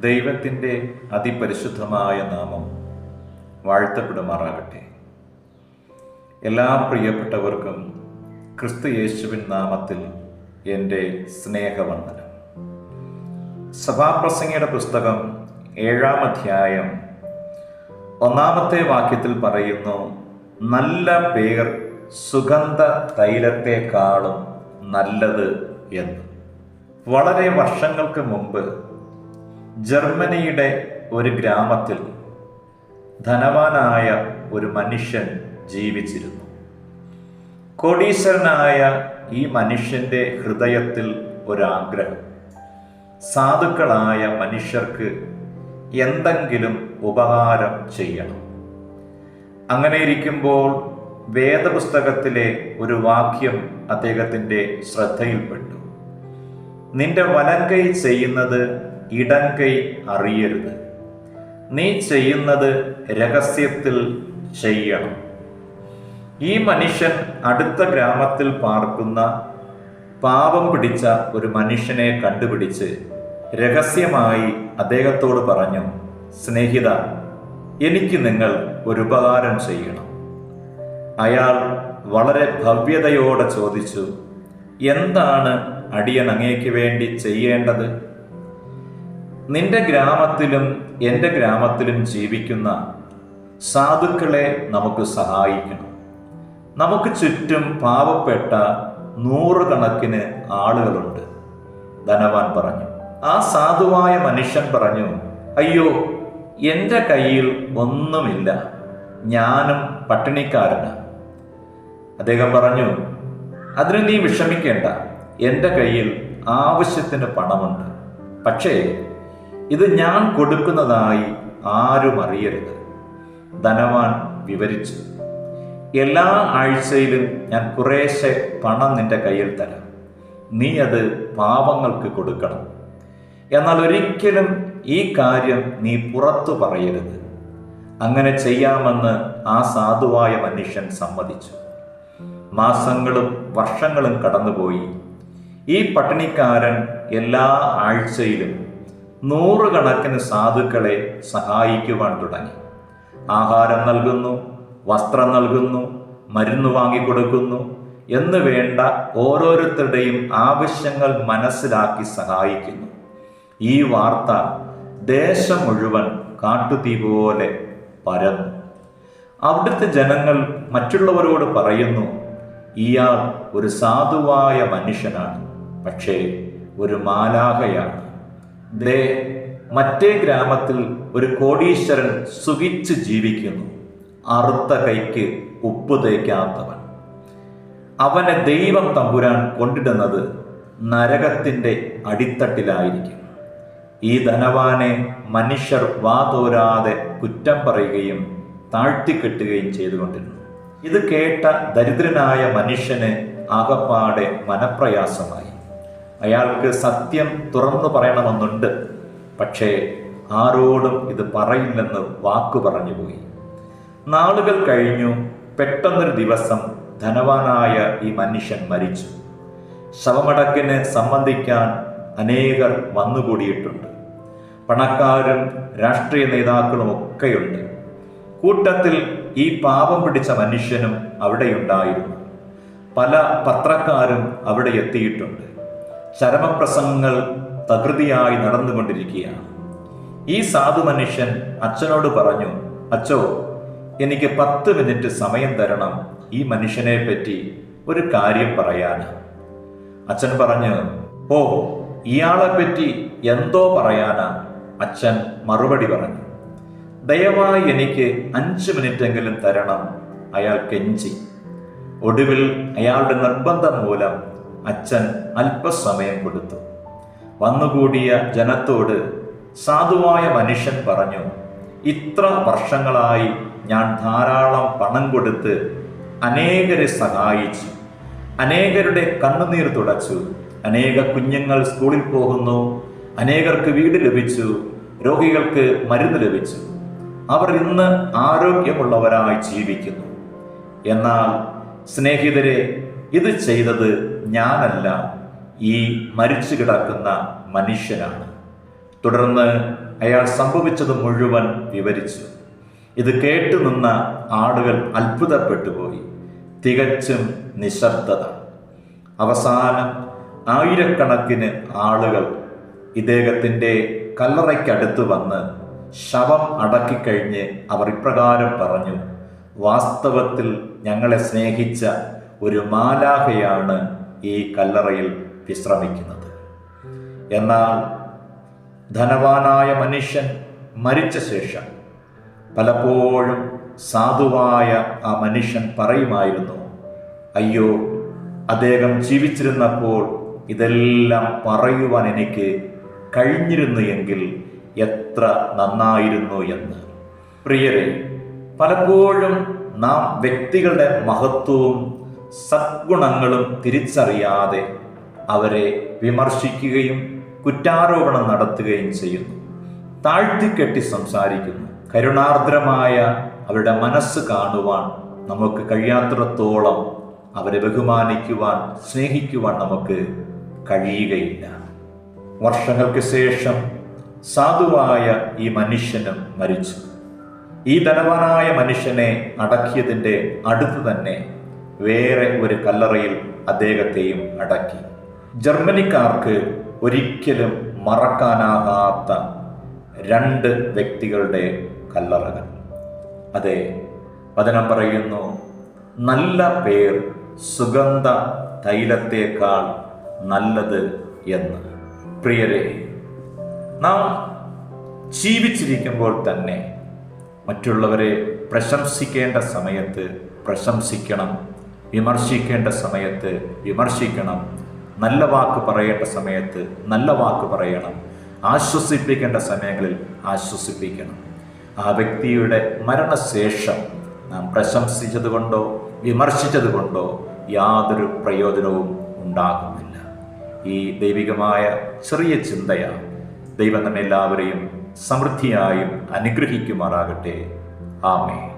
ദൈവത്തിന്റെ അതിപരിശുദ്ധമായ നാമം വാഴ്ത്തപ്പെടുമാറാകട്ടെ. എല്ലാ പ്രിയപ്പെട്ടവർക്കും ക്രിസ്തു യേശുവിൻ നാമത്തിൽ എന്റെ സ്നേഹവന്ദനം. സഭാപ്രസംഗയുടെ പുസ്തകം ഏഴാം അധ്യായം ഒന്നാമത്തെ വാക്യത്തിൽ പറയുന്നു നല്ല പേർ സുഗന്ധ തൈലത്തെക്കാളും നല്ലത് എന്ന്. വളരെ വർഷങ്ങൾക്ക് മുമ്പ് ജർമ്മനിയുടെ ഒരു ഗ്രാമത്തിൽ ധനവാനായ ഒരു മനുഷ്യൻ ജീവിച്ചിരുന്നു. കോടീശ്വരനായ ഈ മനുഷ്യന്റെ ഹൃദയത്തിൽ ഒരാഗ്രഹം. സാധുക്കളായ മനുഷ്യർക്ക് എന്തെങ്കിലും ഉപകാരം ചെയ്യണം. അങ്ങനെ ഇരിക്കുമ്പോൾ വേദപുസ്തകത്തിലെ ഒരു വാക്യം അദ്ദേഹത്തിന്റെ ശ്രദ്ധയിൽപ്പെട്ടു. നിന്റെ വലങ്കൈ ചെയ്യുന്നത് ഇടങ്കൈ അറിയരുത്. നീ ചെയ്യുന്നത് രഹസ്യത്തിൽ ചെയ്യണം. ഈ മനുഷ്യൻ അടുത്ത ഗ്രാമത്തിൽ പാർക്കുന്ന പാപം പിടിച്ച ഒരു മനുഷ്യനെ കണ്ടുപിടിച്ച് രഹസ്യമായി അദ്ദേഹത്തോട് പറഞ്ഞു സ്നേഹിത എനിക്ക് നിങ്ങൾ ഒരു ഉപകാരം ചെയ്യണം. അയാൾ വളരെ ഭവ്യതയോടെ ചോദിച്ചു എന്താണ് അടിയൻ അങ്ങേക്ക് വേണ്ടി ചെയ്യേണ്ടത്? നിന്റെ ഗ്രാമത്തിലും എന്റെ ഗ്രാമത്തിലും ജീവിക്കുന്ന സാധുക്കളെ നമുക്ക് സഹായിക്കണം. നമുക്ക് ചുറ്റും പാവപ്പെട്ട നൂറുകണക്കിന് ആളുകളുണ്ട്. ധനവാൻ പറഞ്ഞു. ആ സാധുവായ മനുഷ്യൻ പറഞ്ഞു അയ്യോ എന്റെ കയ്യിൽ ഒന്നുമില്ല. ഞാനും പട്ടിണിക്കാരനാണ് അദ്ദേഹം പറഞ്ഞു അതിന് നീ വിഷമിക്കേണ്ട. എന്റെ കയ്യിൽ ആവശ്യത്തിന് പണമുണ്ട്. പക്ഷേ ഇത് ഞാൻ കൊടുക്കുന്നതായി ആരും അറിയരുത്. ധനവാൻ വിവരിച്ചു. എല്ലാ ആഴ്ചയിലും ഞാൻ കുറേശ്ശെ പണം നിന്റെ കയ്യിൽ തരാം. നീ അത് പാപങ്ങൾക്ക് കൊടുക്കണം. എന്നാൽ ഒരിക്കലും ഈ കാര്യം നീ പുറത്തു പറയരുത്. അങ്ങനെ ചെയ്യാമെന്ന് ആ സാധുവായ മനുഷ്യൻ സമ്മതിച്ചു. മാസങ്ങളും വർഷങ്ങളും കടന്നുപോയി. ഈ പട്ടിണിക്കാരൻ എല്ലാ ആഴ്ചയിലും നൂറുകണക്കിന് സാധുക്കളെ സഹായിക്കുവാൻ തുടങ്ങി. ആഹാരം നൽകുന്നു വസ്ത്രം നൽകുന്നു മരുന്ന് വാങ്ങിക്കൊടുക്കുന്നു എന്ന് വേണ്ട ഓരോരുത്തരുടെയും ആവശ്യങ്ങൾ മനസ്സിലാക്കി സഹായിക്കുന്നു. ഈ വാർത്ത ദേശം മുഴുവൻ കാട്ടുതീ പോലെ പരന്നു. അവിടുത്തെ ജനങ്ങൾ മറ്റുള്ളവരോട് പറയുന്നു ഇയാൾ ഒരു സാധുവായ മനുഷ്യനാണ് പക്ഷേ ഒരു മാലാഹയാണ് ദേ മറ്റേ ഗ്രാമത്തിൽ ഒരു കോടീശ്വരൻ സുഖിച്ച് ജീവിക്കുന്നു. അറുത്ത കൈക്ക് ഉപ്പ് തേക്കാത്തവൻ. അവനെ ദൈവം തമ്പുരാൻ കൊണ്ടിടുന്നത് നരകത്തിന്റെ അടിത്തട്ടിലായിരിക്കും. ഈ ധനവാനെ മനുഷ്യർ വാതോരാതെ കുറ്റം പറയുകയും താഴ്ത്തിക്കെട്ടുകയും ചെയ്തുകൊണ്ടിരുന്നു. ഇത് കേട്ട ദരിദ്രനായ മനുഷ്യന് ആകപ്പാടെ മനപ്രയാസമായി. അയാൾക്ക് സത്യം തുറന്നു പറയണമെന്നുണ്ട്. പക്ഷേ ആരോടും ഇത് പറയില്ലെന്ന് വാക്കു പറഞ്ഞുപോയി നാളുകൾ കഴിഞ്ഞു. പെട്ടെന്നൊരു ദിവസം ധനവാനായ ഈ മനുഷ്യൻ മരിച്ചു. ശവമടക്കിന് സംബന്ധിക്കാൻ അനേകർ വന്നുകൂടിയിട്ടുണ്ട്. പണക്കാരും രാഷ്ട്രീയ നേതാക്കളും ഒക്കെയുണ്ട്. കൂട്ടത്തിൽ ഈ പാപം പിടിച്ച മനുഷ്യനും അവിടെയുണ്ടായിരുന്നു. പല പത്രക്കാരും അവിടെ എത്തിയിട്ടുണ്ട്. ചരമപ്രസംഗങ്ങൾ തകൃതിയായി നടന്നുകൊണ്ടിരിക്കുകയാണ്. ഈ സാധു മനുഷ്യൻ അച്ഛനോട് പറഞ്ഞു അച്ഛോ എനിക്ക് പത്ത് മിനിറ്റ് സമയം തരണം ഈ മനുഷ്യനെ പറ്റി ഒരു കാര്യം പറയാൻ. അച്ഛൻ പറഞ്ഞു ഓ ഇയാളെ പറ്റി എന്തോ പറയാനാ? അച്ഛൻ മറുപടി പറഞ്ഞു ദയവായി എനിക്ക് അഞ്ച് മിനിറ്റെങ്കിലും തരണം. അയാൾ കെഞ്ചി. ഒടുവിൽ അയാളുടെ നിർബന്ധം മൂലം അച്ഛൻ അല്പസമയം കൊടുത്തു. വന്നുകൂടിയ ജനത്തോട് സാധുവായ മനുഷ്യൻ പറഞ്ഞു ഇത്ര വർഷങ്ങളായി ഞാൻ ധാരാളം പണം കൊടുത്ത് അനേകരെ സഹായിച്ചു. അനേകരുടെ കണ്ണുനീർ തുടച്ചു. അനേക കുഞ്ഞുങ്ങൾ സ്കൂളിൽ പോകുന്നു. അനേകർക്ക് വീട് ലഭിച്ചു. രോഗികൾക്ക് മരുന്ന് ലഭിച്ചു. അവർ ഇന്ന് ആരോഗ്യമുള്ളവരായി ജീവിക്കുന്നു. എന്നാൽ സ്നേഹിതരെ ഇത് ചെയ്തത് ഞാനല്ല ഈ മരിച്ചു കിടക്കുന്ന മനുഷ്യനാണ്. തുടർന്ന് അയാൾ സംഭവിച്ചത് മുഴുവൻ വിവരിച്ചു. ഇത് കേട്ടു നിന്ന ആളുകൾ അത്ഭുതപ്പെട്ടുപോയി തികച്ചും നിശബ്ദത. അവസാനം ആയിരക്കണക്കിന് ആളുകൾ ഇദ്ദേഹത്തിന്റെ കല്ലറയ്ക്കടുത്ത് വന്ന് ശവം അടക്കിക്കഴിഞ്ഞ് അവർ ഇപ്രകാരം പറഞ്ഞു വാസ്തവത്തിൽ ഞങ്ങളെ സ്നേഹിച്ച ഒരു മാലാഹയാണ് ഈ കല്ലറയിൽ വിശ്രമിക്കുന്നത്. എന്നാൽ ധനവാനായ മനുഷ്യൻ മരിച്ച ശേഷം പലപ്പോഴും സാധുവായ ആ മനുഷ്യൻ പറയുമായിരുന്നു അയ്യോ അദ്ദേഹം ജീവിച്ചിരുന്നപ്പോൾ ഇതെല്ലാം പറയുവാൻ എനിക്ക് കഴിഞ്ഞിരുന്നു എങ്കിൽ എത്ര നന്നായിരുന്നു എന്ന്. പ്രിയരെ പലപ്പോഴും നാം വ്യക്തികളുടെ മഹത്വവും സദ്ഗുണങ്ങളും തിരിച്ചറിയാതെ അവരെ വിമർശിക്കുകയും കുറ്റാരോപണം നടത്തുകയും ചെയ്യുന്നു. താഴ്ത്തിക്കെട്ടി സംസാരിക്കുന്നു. കരുണാർദ്രമായ അവരുടെ മനസ്സ് കാണുവാൻ നമുക്ക് കഴിയാത്തിടത്തോളം അവരെ ബഹുമാനിക്കുവാൻ സ്നേഹിക്കുവാൻ നമുക്ക് കഴിയുകയില്ല. വർഷങ്ങൾക്ക് ശേഷം സാധുവായ ഈ മനുഷ്യനും മരിച്ചു. ഈ ധനവാനായ മനുഷ്യനെ അടക്കിയതിന്റെ അടുത്ത് തന്നെ വേറെ ഒരു കല്ലറയിൽ അദ്ദേഹത്തെയും അടക്കി. ജർമ്മനിക്കാർക്ക് ഒരിക്കലും മറക്കാനാകാത്ത രണ്ട് വ്യക്തികളുടെ കല്ലറകൾ. അതെ വചനം പറയുന്നു നല്ല പേർ സുഗന്ധ തൈലത്തേക്കാൾ നല്ലത് എന്ന്. പ്രിയരെ നാം ജീവിച്ചിരിക്കുമ്പോൾ തന്നെ മറ്റുള്ളവരെ പ്രശംസിക്കേണ്ട സമയത്ത് പ്രശംസിക്കണം വിമർശിക്കേണ്ട സമയത്ത് വിമർശിക്കണം. നല്ല വാക്ക് പറയേണ്ട സമയത്ത് നല്ല വാക്ക് പറയണം. ആശ്വസിപ്പിക്കേണ്ട സമയങ്ങളിൽ ആശ്വസിപ്പിക്കണം. ആ വ്യക്തിയുടെ മരണശേഷം നാം പ്രശംസിച്ചതുകൊണ്ടോ വിമർശിച്ചതുകൊണ്ടോ യാതൊരു പ്രയോജനവും ഉണ്ടാകുന്നില്ല. ഈ ദൈവികമായ ചെറിയ ചിന്തയാണ് ദൈവം നമ്മെല്ലാവരെയും സമൃദ്ധിയായും അനുഗ്രഹിക്കുമാറാകട്ടെ. ആമേ